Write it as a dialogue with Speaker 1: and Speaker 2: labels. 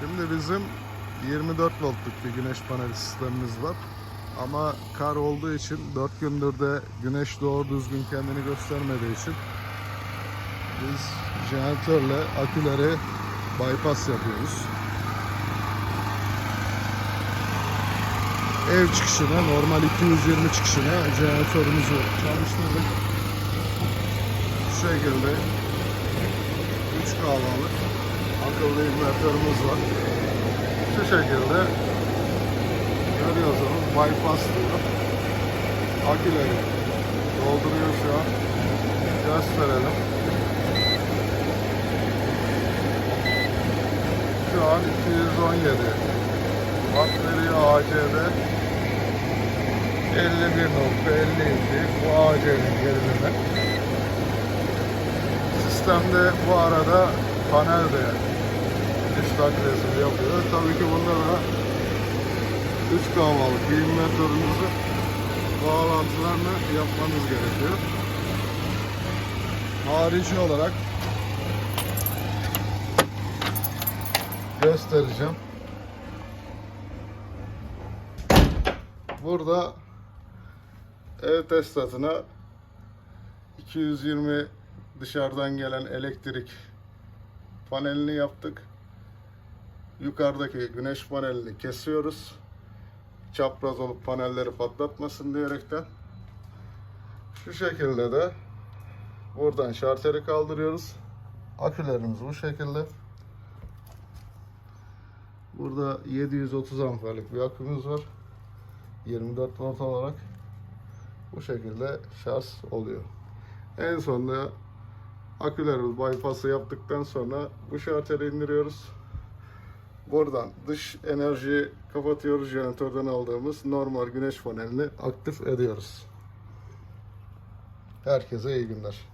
Speaker 1: Şimdi bizim 24 voltluk bir güneş paneli sistemimiz var. Ama kar olduğu için 4 gündür de güneş doğru düzgün kendini göstermediği için biz jeneratörle aküleri bypass yapıyoruz. Ev çıkışına normal 220 çıkışına jeneratörümüzü çalıştırdık. Şu şekilde 3 kahvalık akıllı invertörümüz var. Şu şekilde görüyorsunuz bypass diyor. Aküleri dolduruyor şu an. Gösterelim. Şu an 217. Bakteri AC'de 51.52 bu AC'nin gerilimi. Sistemde bu arada panel de diş takliyesini yapıyor. Tabii ki bunda da 3 kahvalık bir invertörünüzü bağlantılarını yapmanız gerekiyor. Harici olarak göstereceğim. Burada ev tesisatına 220 dışarıdan gelen elektrik panelini yaptık. Yukarıdaki güneş panelini kesiyoruz. Çapraz olup panelleri patlatmasın diyerekten. Şu şekilde de buradan şarteri kaldırıyoruz. Akülerimiz bu şekilde. Burada 730 amperlik bir akümüz var. 24 volt olarak bu şekilde şarj oluyor. En sonunda akülerimiz bypass'ı yaptıktan sonra bu şarteri indiriyoruz. Buradan dış enerjiyi kapatıyoruz. Jeneratörden aldığımız normal güneş panelini aktif ediyoruz. Herkese iyi günler.